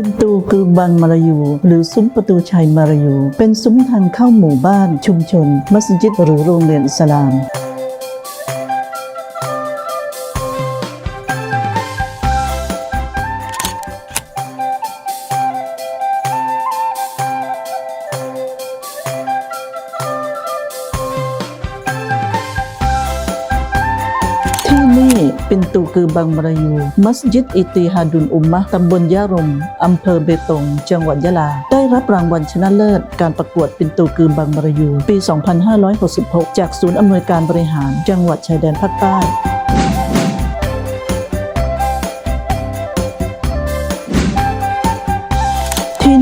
เป็นตูคือบังมาลายู หรือซุ้มประตูชัยมาลายู เป็นซุ้มทางเข้าหมู่บ้านชุมชน มัสยิดหรือโรงเรียนอิสลาม นี่เป็นตูคือบางมรายูมัสยิดอิติฮาดุนอุมมะตำบลยะรมอำเภอเบตง จังหวัดยะลา ได้รับรางวัลชนะเลิศ การประกวดปินตูคือบางมรายู ปี 2566 จากศูนย์อำนวยการบริหาร จังหวัดชายแดนภาคใต้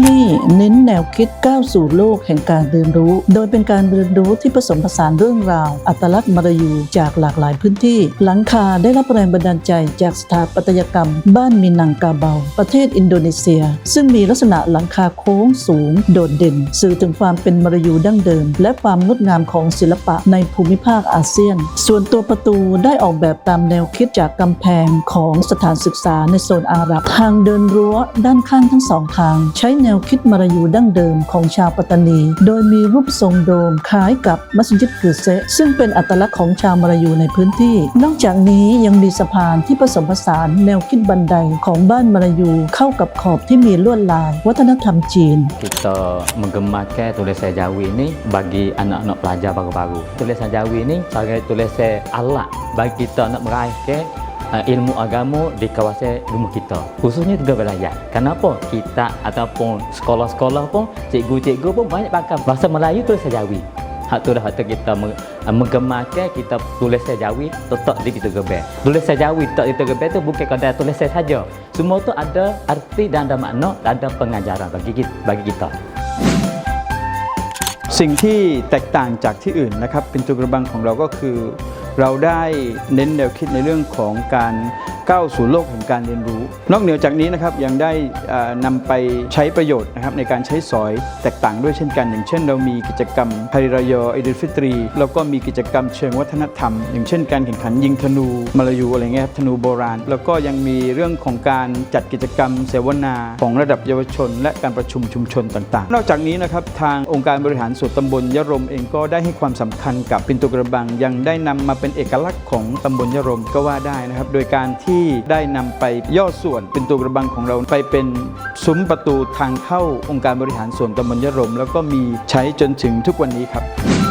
นี่เน้นแนวคิดก้าวสู่โลกแห่งการเรียนรู้ โดยเป็นการเรียนรู้ที่ผสมผสานเรื่องราว อัตลักษณ์มารยูจากหลากหลายพื้นที่ หลังคาได้รับแรงบันดาลใจจากสถาปัตยกรรม บ้านมินังกาเบา ประเทศอินโดนีเซีย ซึ่งมีลักษณะหลังคาโค้งสูง โดดเด่น สื่อถึงความเป็นมารยูดั้งเดิม และความงดงามของศิลปะในภูมิภาคอาเซียน ส่วนตัวประตูได้ออกแบบตามแนวคิดจากกำแพงของสถานศึกษาในโซนอาหรับ ทางเดินรั้วด้านข้างทั้งสองทาง ใช้แนวคิดมารยูดั้งเดิมของชาวปัตตานี โดยมีรูปทรงโดมคล้ายกับมัสยิดกือเซซึ่งเป็นอัตลักษณ์ของชาวมารยูในพื้นที่ นอกจากนี้ยังมีสะพานที่ผสมผสานแนวคิดบันไดของบ้านมารยูเข้ากับขอบที่มีลวดลาย วัฒนธรรมจีน kita menggemarkan tulisan Jawi ni bagi anak-anak pelajar baru-baru. Tulisan Jawi ni sebagai tulisan alat bagi kita nak meraihkan uh, ilmu agama di kawasan rumah kita. Khususnya tiga wilayah. Kenapa? Kita ataupun sekolah-sekolah pun, cikgu-cikgu pun banyak pakai bahasa Melayu tulisan Jawi. Hak tu dah hak tu kita meng- uh, menggemarkan kita tulisan Jawi tetap di Pitu Gebel. Tulisan Jawi tetap di Pitu Gebel tu bukan kadar tulisan saja. Semua tu ada arti dan ada makna, ada pengajaran bagi kita. Bagi kita. สิ่งที่แตกต่างจากที่อื่นนะครับ เป็นตัวกระบังของเราก็คือ เราได้เน้นแนวคิดในเรื่องของการก้าวสู่โลกแห่งการเรียนรู้ นอกเหนือจากนี้นะครับยังได้เอ่อนำไปใช้ประโยชน์นะครับในการใช้สอยแตกต่างด้วยเช่นกัน อย่างเช่น เรามีกิจกรรมฮาริรายออิดุลฟิตรี แล้วก็มีกิจกรรมเชิงวัฒนธรรม อย่างเช่น การแข่งขันยิงธนูมาลายูอะไรเงี้ยครับธนูโบราณ แล้วก็ยังมีเรื่องของการจัดกิจกรรมเสวนาของระดับเยาวชน และการประชุมชุมชนต่างๆ นอกจากนี้นะครับทางองค์การบริหารส่วนตำบลยะรมเองก็ได้ให้ความสำคัญกับปินโตกระบังยังได้นำมาเป็นเอกลักษณ์ของตำบลยะรมก็ว่าได้นะครับโดยการที่ได้นำไปย่อส่วนเป็นตัวกระบังของเราไปเป็นซุ้มประตูทางเข้าองค์การบริหารส่วนตำบลยะรม แล้วก็มีใช้จนถึงทุกวันนี้ครับ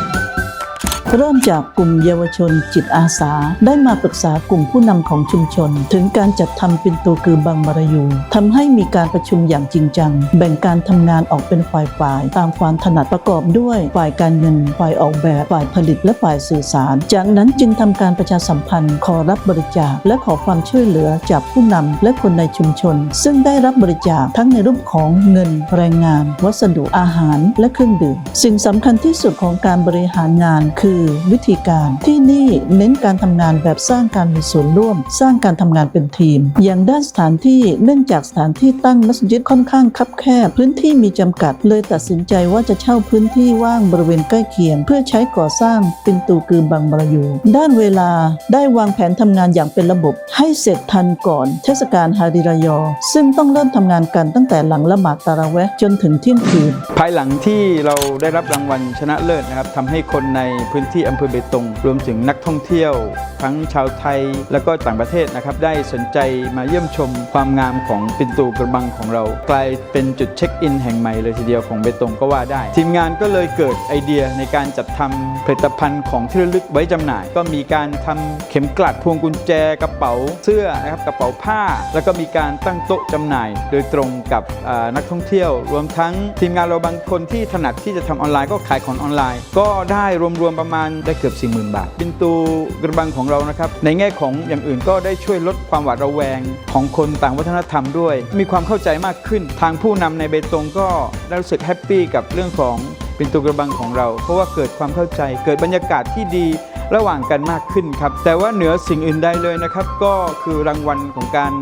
เริ่มจากกลุ่มเยาวชนจิตอาสา ได้มาปรึกษากลุ่มผู้นำของชุมชน ถึงการจัดทำปินตูกือบังมารยูทำให้มีการประชุมอย่างจริงจัง แบ่งการทำงานออกเป็นฝ่ายๆตามความถนัดประกอบด้วยฝ่ายการเงิน ฝ่ายออกแบบ ฝ่ายผลิตและฝ่ายสื่อสาร จากนั้นจึงทำการประชาสัมพันธ์ ขอรับบริจาคและขอความช่วยเหลือจากผู้นำและคนในชุมชน ซึ่งได้รับบริจาคทั้งในรูปของเงิน แรงงาน วัสดุอาหาร และเครื่องดื่มสิ่งสำคัญที่สุดของการบริหารงานคือวิธีการที่นี่เน้นการทำงานแบบสร้างการมีส่วนร่วม สร้างการทำงานเป็นทีม อย่างด้านสถานที่เนื่องจากสถานที่ตั้งมัสยิดค่อนข้างคับแคบพื้นที่มีจำกัด เลยตัดสินใจว่าจะเช่าพื้นที่ว่างบริเวณใกล้เคียง เพื่อใช้ก่อสร้างปินตูกือบังบรายูด้านเวลาได้วางแผนทำงานอย่างเป็นระบบ ให้เสร็จทันก่อนเทศกาลฮาริรายอ ซึ่งต้องเริ่มทำงานกันตั้งแต่หลังละหมาดตาราเวะจนถึงเที่ยงคืนภายหลังที่เราได้รับรางวัลชนะเลิศนะครับทำให้คนในพื้นที่อำเภอเบตง รวมถึงนักท่องเที่ยว ทั้งชาวไทยและก็ต่างประเทศนะครับ ได้สนใจมาเยี่ยมชมความงามของปินตูกระบังของเรา กลายเป็นจุดเช็คอินแห่งใหม่เลยทีเดียวของเบตงก็ว่าได้ ทีมงานก็เลยเกิดไอเดียในการจัดทำผลิตภัณฑ์ของที่ระลึกไว้จำหน่าย ก็มีการทำเข็มกลัดพวงกุญแจกระเป๋าเสื้อนะครับกระเป๋าผ้า แล้วก็มีการตั้งโต๊ะจำหน่าย โดยตรงกับนักท่องเที่ยว รวมทั้งทีมงานเราบางคนที่ถนัดที่จะทำออนไลน์ก็ขายของออนไลน์ ก็ได้รวมๆประมาณได้เกือบ 40,000 บาทปินตูกระบังของเรานะครับ ในแง่ของอย่างอื่นก็ได้ช่วยลดความหวาดระแวงของคนต่างวัฒนธรรมด้วย มีความเข้าใจมากขึ้น ทางผู้นำในเบตงก็ได้รู้สึกแฮปปี้กับเรื่องของปินตูกระบังของเรา เพราะว่าเกิดความเข้าใจ เกิดบรรยากาศที่ดีระหว่างกันมากขึ้นครับ แต่ว่าเหนือสิ่งอื่นใดเลยนะครับ ก็คือรางวัลของการ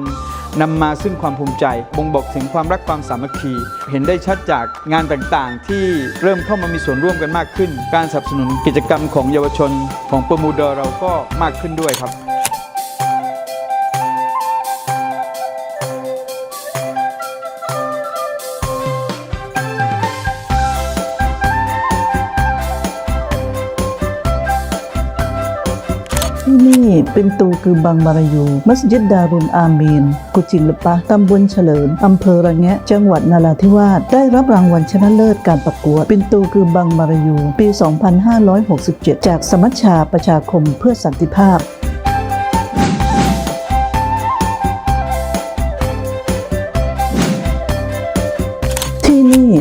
นำมาซึ่งความภูมิใจบ่งบอกถึงความรักความสามัคคี เห็นได้ชัดจากงานต่างๆ ที่เริ่มเข้ามามีส่วนร่วมกันมากขึ้น การสนับสนุนกิจกรรมของเยาวชนของปมูดอเราก็มากขึ้นด้วยครับ ปินตูคือบางมารายู มัสยิดดารุนอามีน กุจิลปะตำบลเฉลิม อำเภอระแงะ จังหวัดนาราธิวาส ได้รับรางวัลชนะเลิศการประกวด ปินตูคือบางมารายู ปี 2567 จากสมัชชาประชาคมเพื่อสันติภาพ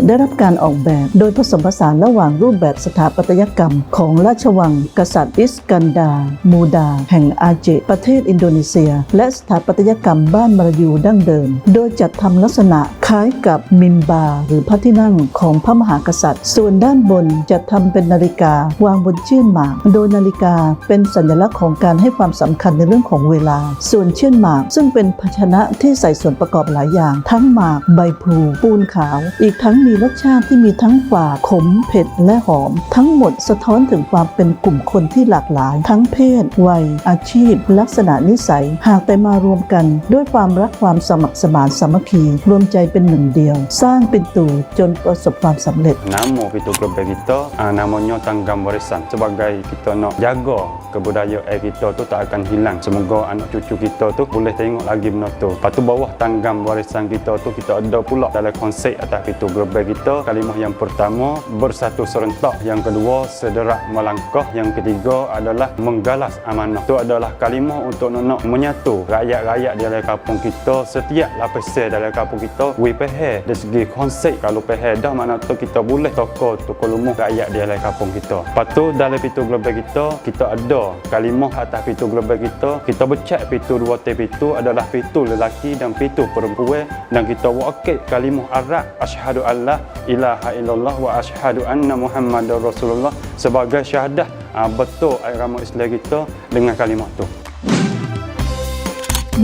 ได้รับการออกแบบ โดยผสมผสานระหว่างรูปแบบสถาปัตยกรรม ของราชวัง กษัตริย์อิสกันดา มูดา แห่งอาเจ ประเทศอินโดนีเซีย และสถาปัตยกรรมบ้านมารยูดั้งเดิม โดยจัดทำลักษณะคล้ายกับมิมบา หรือพระที่นั่งของพระมหากษัตริย์ ส่วนด้านบนจัดทำเป็นนาฬิกาวางบนเชื่นหมาก โดยนาฬิกาเป็นสัญลักษณ์ของการให้ความสำคัญในเรื่องของเวลา ส่วนเชื่อนหมาก ซึ่งเป็นภาชนะที่ใส่ส่วนประกอบหลายอย่าง ทั้งหมาก ใบพลูปูนขาว อีกทั้งมีรสชาติที่มีทั้งฝาดขม เผ็ด และหอม ทั้งหมดสะท้อนถึงความเป็นกลุ่มคนที่หลากหลาย ทั้งเพศ วัย อาชีพ ลักษณะนิสัย หากแต่มารวมกัน ด้วยความรักความสมัครสมานสามัคคี รวมใจเป็นหนึ่งเดียว สร้างเป็นตู่จนประสบความสำเร็จ Nama Pintu Global kita uh, namanya Tanggam Warisan sebagai kita nak jaga kebudayaan kita tu tak akan hilang. Semoga anak cucu kita tu boleh tengok lagi benda tu. Lepas tu bawah Tanggam Warisan kita tu kita ada pula dalam konsep atas Pintu Global kita. Kalimah yang pertama bersatu serentak, yang kedua sederak melangkah, yang ketiga adalah menggalas amanah. Itu adalah kalimah untuk nak menyatu rakyat-rakyat di dalam kampung kita setiap lapisan dalam kampung kita. We pahal dari segi konsep kalau pahal dah makna tu kita boleh toko tukar lumuh rakyat di dalam kampung kita. Lepas tu dalam pintu global kita, kita ada kalimah atas pintu global kita. Kita becak pintu dua te pintu adalah pintu lelaki dan pintu perempuan dan kita wakil kalimah Arab asyhadu alla ilaha illallah wa asyhadu anna muhammadar rasulullah sebagai syahadah uh, betul agama Islam kita dengan kalimah tu.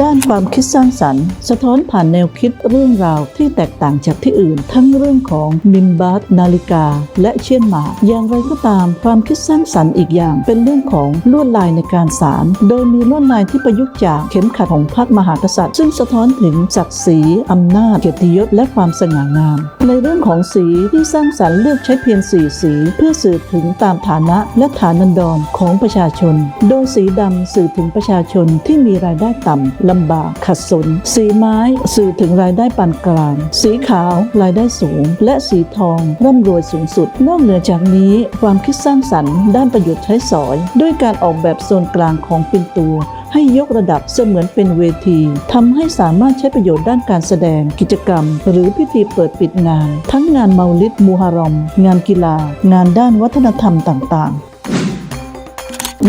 ด้านความคิดสร้างสรรค์ สะท้อนผ่านแนวคิดเรื่องราวที่แตกต่างจากที่อื่น ทั้งเรื่องของมิมบัตนาฬิกา และเชียนหมากอย่างไรก็ตาม ความคิดสร้างสรรค์อีกอย่าง เป็นเรื่องของลวดลายในการสาร โดยมีลวดลายที่ประยุกต์จากเข็มขัดของพระมหากษัตริย์ ซึ่งสะท้อนถึงศักดิ์ศรีอำนาจเกียรติยศและความสง่างาม ในเรื่องของสีที่สร้างสรรค์เลือกใช้เพียงสีสี เพื่อสื่อถึงตามฐานะและฐานันดรของประชาชน โดยสีดำสื่อถึงประชาชนที่มีรายได้ต่ำลำบากขัดสน สีไม้สื่อถึงรายได้ปานกลาง สีขาวรายได้สูง และสีทองร่ำรวยสูงสุด นอกเหนือจากนี้ความคิดสร้างสรรค์ด้านประโยชน์ใช้สอย ด้วยการออกแบบโซนกลางของปินตูให้ยกระดับเสมือนเป็นเวทีทำให้สามารถใช้ประโยชน์ด้านการแสดง กิจกรรม หรือพิธีเปิดปิดงาน ทั้งงานเมาลิดมูฮารอม งานกีฬา งานด้านวัฒนธรรมต่างๆ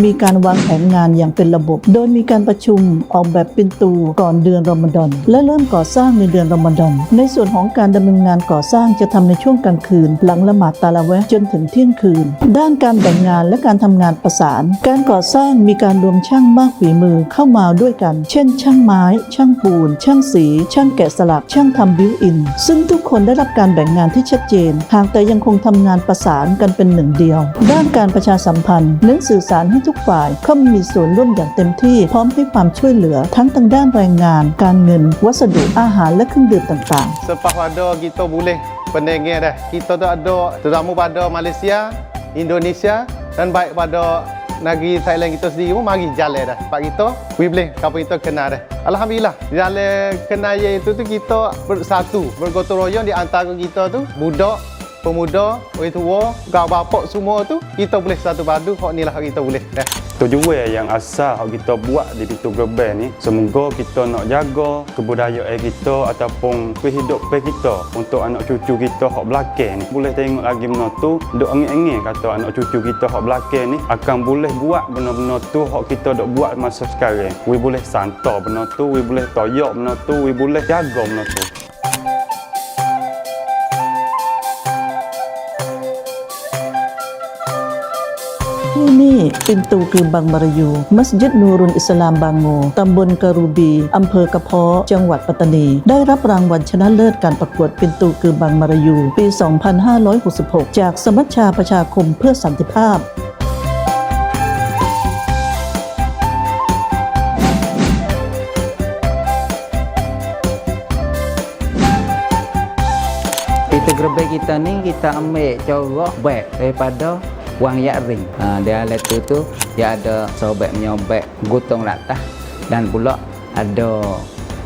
มีการวางแผนงานอย่างเป็นระบบ โดยมีการประชุมออกแบบเปินตูก่อนเดือนรอมฎอนและเริ่มก่อสร้างในเดือนรอมฎอนในส่วนของการดำเนินงานก่อสร้างจะทำในช่วงกลางคืน หลังละหมาดตาละแวะจนถึงเที่ยงคืน ด้านการแบ่งงานและการทำงานประสาน การก่อสร้างมีการรวมช่างมากฝีมือเข้ามาด้วยกัน เช่น ช่างไม้ ช่างปูน ช่างสี ช่างแกะสลัก ช่างทำบิวอิน ซึ่งทุกคนได้รับการแบ่งงานที่ชัดเจน หากแต่ยังคงทำงานประสานกันเป็นหนึ่งเดียว ด้านการประชาสัมพันธ์เน้นสื่อสารให้ทุกฝ่ายเข้ามามีส่วนร่วมอย่างเต็มที่ พร้อมให้ความช่วยเหลือทั้งทางด้านแรงงาน การเงิน วัสดุอาหารและเครื่องดื่มต่างๆ Selepas pada kita boleh pendengar dah. Kita tu ada tetamu pada Malaysia, Indonesia dan baik pada negeri Thailand kita sendiri pun mari jalan dah. Pak kita, we boleh kampung kita kenal dah. Alhamdulillah, di dalam kenaya itu tu kita bersatu, bergotong royong di antara kita tu budak pemuda, orang tua, kau bapak semua tu kita boleh satu padu. Hak ni lah kita boleh dah. Tujuan yang asal yang kita buat di Pintu Global ni semoga kita nak jaga kebudayaan kita ataupun kehidupan kita untuk anak cucu kita hak belakang boleh tengok lagi benda tu duk angin-angin kata anak cucu kita hak belakang ni akan boleh buat benda-benda tu hak kita duk buat masa sekarang we boleh santau benda tu we boleh toyok benda tu we boleh jaga benda tu ที่นี่ปินตูคือบางมารยู มัสยิดนูรุนอิสลามบางโงตำบลกรูบีอำเภอกระเพาะ จังหวัดปัตตานี ได้รับรางวัลชนะเลิศการประกวดปินตูคือบางมารยู ปี 2566 จากสมัชชาประชาคมเพื่อสันติภาพ Pintu gerbek kita ni kita ambil corak back daripada Wang Yak Ring. Ha, dia letter tu dia ada sobek menyobek gotong ratah dan pula ada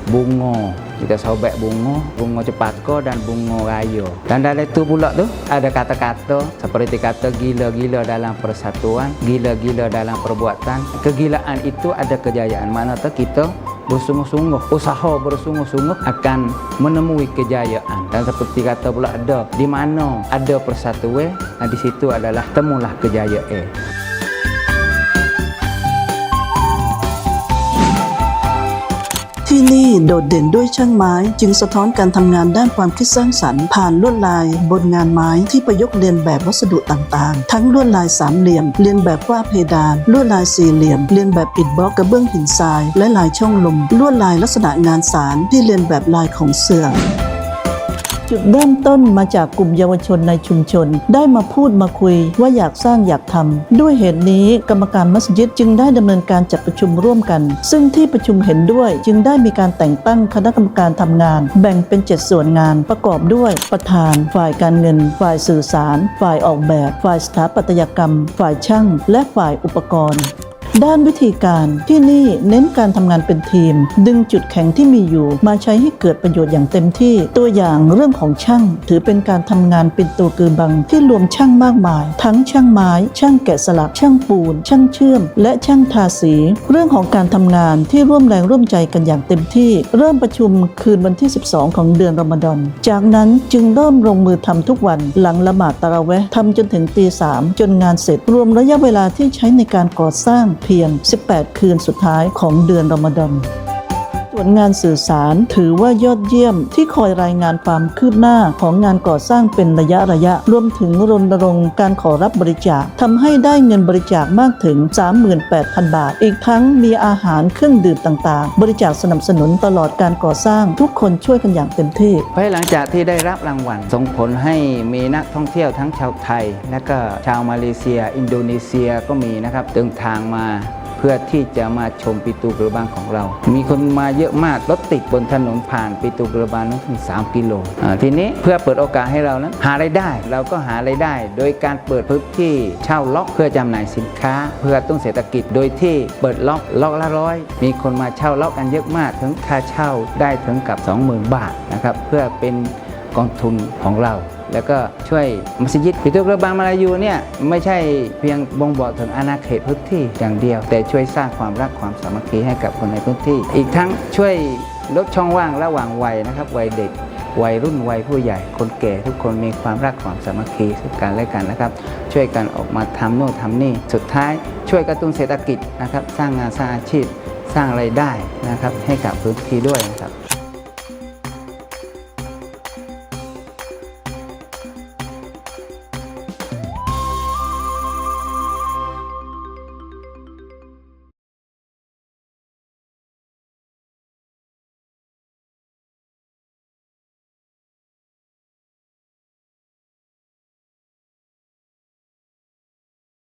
bunga kita sobek bunga, bunga cepaka dan bunga raya. Dan dalam itu pula tu ada kata-kata seperti kata gila-gila dalam persatuan, gila-gila dalam perbuatan. Kegilaan itu ada kejayaan. Mana tu kita bersungguh-sungguh, usaha bersungguh-sungguh akan menemui kejayaan. Dan seperti kata pula ada, di mana ada persatuan, di situ adalah temulah kejayaan. ที่นี่โดดเด่นด้วยช่างไม้ จึงสะท้อนการทำงานด้านความคิดสร้างสรรค์ผ่านลวดลาย บนงานไม้ที่ประยุกต์เรียนแบบวัสดุต่างๆ ทั้งลวดลายสามเหลี่ยม เรียนแบบว่าเพดาน ลวดลายสี่เหลี่ยม เรียนแบบอิฐบล็อกกระเบื้องหินทราย และลายช่องลม ลวดลายลักษณะงานสารที่เรียนแบบลายของเสื่อ จุดเริ่มต้นมาจากกลุ่มเยาวชนในชุมชน ได้มาพูดมาคุยว่าอยากสร้างอยากทำด้วยเหตุนี้กรรมการมัสยิดจึงได้ดำเนินการจัดประชุมร่วมกัน ซึ่งที่ประชุมเห็นด้วยจึงได้มีการแต่งตั้งคณะกรรมการทำงาน แบ่งเป็น 7 ส่วนงานประกอบด้วย ประธาน ฝ่ายการเงิน ฝ่ายสื่อสาร ฝ่ายออกแบบ ฝ่ายสถาปัตยกรรม ฝ่ายช่าง และฝ่ายอุปกรณ์ ด้านวิธีการที่นี่เน้นการทำงานเป็นทีม ดึงจุดแข็งที่มีอยู่ มาใช้ให้เกิดประโยชน์อย่างเต็มที่ ตัวอย่างเรื่องของช่าง ถือเป็นการทำงานเป็นตัวกือบังที่รวมช่างมากมาย ทั้งช่างไม้ ช่างแกะสลักช่างปูน ช่างเชื่อม และช่างทาสี เรื่องของการทำงานที่ร่วมแรงร่วมใจกันอย่างเต็มที่ เริ่มประชุมคืนวันที่ 12 ของเดือนรอมฎอนจากนั้นจึงเริ่มลงมือทำทุกวันหลังละหมาดตะระเวห์ทำจนถึงตีสามจนงานเสร็จรวมระยะเวลาที่ใช้ในการก่อสร้างเพียง 18 คืนสุดท้ายของเดือนรอมฎอน ส่วนงานสื่อสารถือว่ายอดเยี่ยมที่คอยรายงานความคืบหน้าของงานก่อสร้างเป็นระยะระยะ รวมถึงรณรงค์การขอรับบริจาคทำให้ได้เงินบริจาคมากถึง 38,000 บาท อีกทั้งมีอาหารเครื่องดื่มต่างๆ บริจาคสนับสนุนตลอดการก่อสร้างทุกคนช่วยกันอย่างเต็มที่ภายหลังจากที่ได้รับรางวัลส่งผลให้มีนักท่องเที่ยวทั้งชาวไทย และก็ชาวมาเลเซีย อินโดนีเซียก็มีนะครับเดินทางมา เพื่อที่จะมาชมปิตูกระบางของเรา มีคนมาเยอะมากรถติดบนถนนผ่านปิตูกระบางนั้นถึง 3 กิโลทีนี้เพื่อเปิดโอกาสให้เรานั้นหารายได้ เราก็หารายได้ โดยการเปิดพื้นที่เช่าล็อกเพื่อจำหน่ายสินค้า เพื่อตุ้นเศรษฐกิจโดยที่เปิดล็อกล็อกละร้อยมีคนมาเช่าล็อกกันเยอะมาก ถึงค่าเช่าได้ถึงกับ 20,000 บาทนะครับเพื่อเป็น กองทุนของเรา แล้วก็ช่วยมัสยิดปิตุกระบางมาลายูเนี่ยไม่ใช่เพียงบ่งบอกถึงอาณาเขตพื้นที่อย่างเดียว แต่ช่วยสร้างความรักความสามัคคีให้กับคนในพื้นที่ อีกทั้งช่วยลดช่องว่างระหว่างวัยนะครับวัยเด็กวัยรุ่นวัยผู้ใหญ่คนแก่ทุกคนมีความรักความสามัคคีซึ่งกันและกันนะครับ ช่วยกันออกมาทำโน่นทำนี่ สุดท้ายช่วยกระตุ้นเศรษฐกิจนะครับ สร้างงานสร้างอาชีพ สร้างไรายได้นะครับ ให้กับพื้นที่ด้วยนะครับ